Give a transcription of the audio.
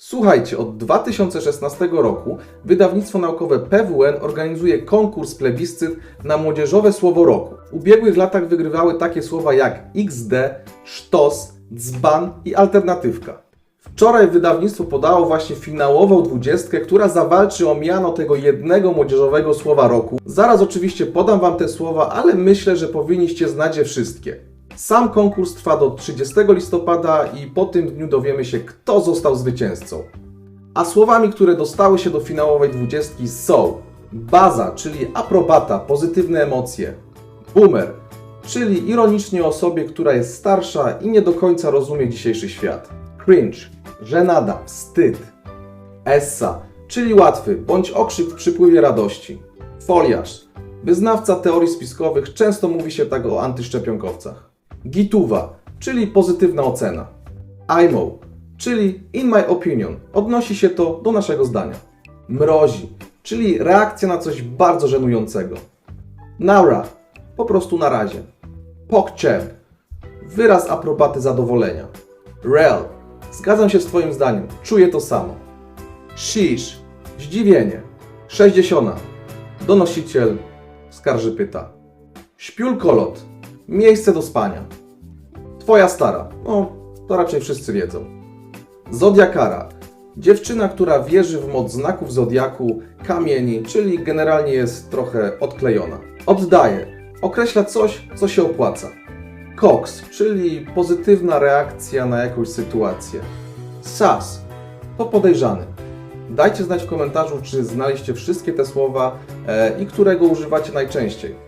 Słuchajcie, od 2016 roku wydawnictwo naukowe PWN organizuje konkurs plebiscyt na młodzieżowe słowo roku. W ubiegłych latach wygrywały takie słowa jak XD, sztos, dzban i alternatywka. Wczoraj wydawnictwo podało właśnie finałową dwudziestkę, która zawalczy o miano tego jednego młodzieżowego słowa roku. Zaraz oczywiście podam Wam te słowa, ale myślę, że powinniście znać je wszystkie. Sam konkurs trwa do 30 listopada i po tym dniu dowiemy się, kto został zwycięzcą. A słowami, które dostały się do finałowej dwudziestki są baza, czyli aprobata, pozytywne emocje, boomer, czyli ironicznie o osobie, która jest starsza i nie do końca rozumie dzisiejszy świat, cringe, żenada, wstyd, essa, czyli łatwy bądź okrzyk w przypływie radości, foliarz, wyznawca teorii spiskowych, często mówi się tak o antyszczepionkowcach, gituwa, czyli pozytywna ocena, IMO, czyli in my opinion, odnosi się to do naszego zdania. Mrozi, czyli reakcja na coś bardzo żenującego. Naura, po prostu na razie. PogChamp, wyraz aprobaty zadowolenia. Rel, zgadzam się z Twoim zdaniem, czuję to samo. Shish, zdziwienie. 60. Donosiciel skarży pyta. Śpiulkolot, miejsce do spania. Twoja stara, no to raczej wszyscy wiedzą. Zodiakara. Dziewczyna, która wierzy w moc znaków zodiaku, kamieni, czyli generalnie jest trochę odklejona. Oddaje. Określa coś, co się opłaca. Cox, czyli pozytywna reakcja na jakąś sytuację. Sas. To podejrzany. Dajcie znać w komentarzu, czy znaliście wszystkie te słowa e, i którego używacie najczęściej.